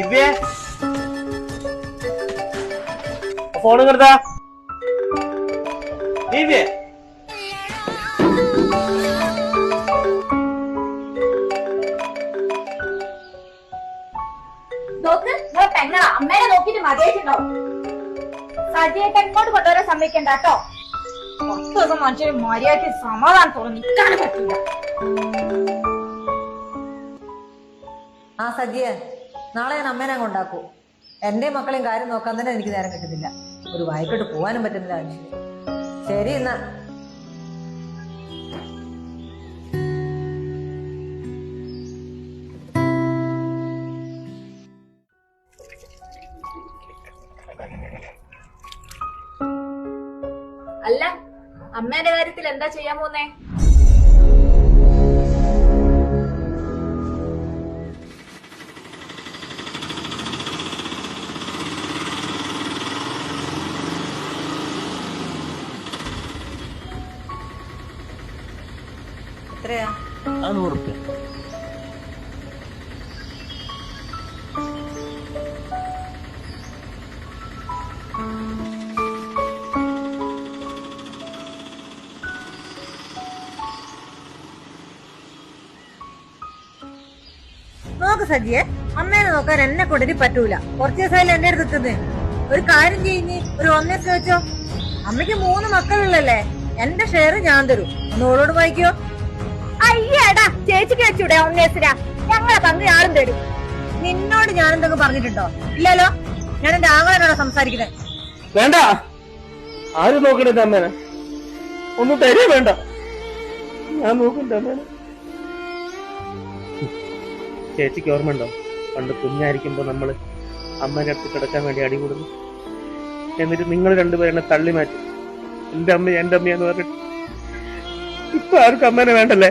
ദിവ്യേ. Phone കരുതാ ദിവ്യേ. നോക്ക് നിങ്ങളെ പെങ്ങളാ. അമ്മേനെ നോക്കിട്ട് മതിയായിട്ടുണ്ടാവും സജിയേട്ട ഇങ്ങോട്ട് കൊണ്ടുവരാൻ സമ്മതിക്കണ്ട കേട്ടോ. പത്ത് ദിവസം മനുഷ്യന് മര്യാദയ്ക്ക് സമാധാനത്തോടെ നിൽക്കാൻ പറ്റില്ല ആ സജിയ. നാളെ ഞാൻ അമ്മേനെ കൊണ്ടാക്കൂ എന്റെ മക്കളെയും കാര്യം നോക്കാൻ തന്നെ എനിക്ക് നേരം കിട്ടുന്നില്ല. ഒരു വായിക്കോട്ട് പോകാനും പറ്റുന്നില്ല മനുഷ്യന് ശരി എന്നാ. അല്ല അമ്മേന്റെ കാര്യത്തിൽ എന്താ ചെയ്യാൻ പോന്നേ എത്രയാ? ആ നൂറ് റുപ്യ നോക്ക് സജിയെ അമ്മേനെ നോക്കാൻ എന്നെ കൊണ്ടിരി പറ്റൂല. കുറച്ച് ദിവസമായാലും എന്റെ അടുത്ത് ഒരു കാര്യം ചെയ്യുന്നേ ഒരു ഒന്നേ വെച്ചോ. അമ്മയ്ക്ക് മൂന്ന് മക്കളുള്ളല്ലേ? എന്റെ ഷെയർ ഞാൻ തരും. ഒന്ന് ഓളോട് വായിക്കോ. അയ്യടാ ചേച്ചിക്ക് വെച്ചൂടെ ഒന്നേസിര. ഞങ്ങളെ പങ്ക് ഞാനും തരും. നിന്നോട് ഞാൻ പറഞ്ഞിട്ടുണ്ടോ? ഇല്ലല്ലോ. ഞാൻ എന്റെ ആങ്ങളോടാ സംസാരിക്കുന്നത്. വേണ്ട. ആരും നോക്കണ്ട അമ്മേനെ. ഒന്നും തരേ വേണ്ട. ഞാൻ നോക്കണ്ട അമ്മേനെ. ചേച്ചിക്ക് ഓർമ്മയുണ്ടോ? പണ്ട് കുഞ്ഞായിരിക്കുമ്പോ നമ്മൾ അമ്മേനെ അടുത്ത് കിടക്കാൻ വേണ്ടി അടികൂടുന്നു എന്നിട്ട് നിങ്ങൾ രണ്ടുപേരെ തള്ളി മാറ്റി. എന്റെ അമ്മ എന്റെ അമ്മയെന്ന് പറഞ്ഞിട്ട്. ഇപ്പൊ ആർക്കും അമ്മേനെ വേണ്ടല്ലേ?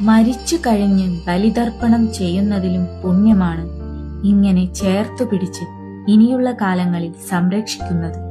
മരിച്ചു കഴിഞ്ഞ് ബലിതർപ്പണം ചെയ്യുന്നതിലും പുണ്യമാണ് ഇങ്ങനെ ചേർത്തു പിടിച്ച് ഇനിയുള്ള കാലങ്ങളിൽ സംരക്ഷിക്കുന്നത്.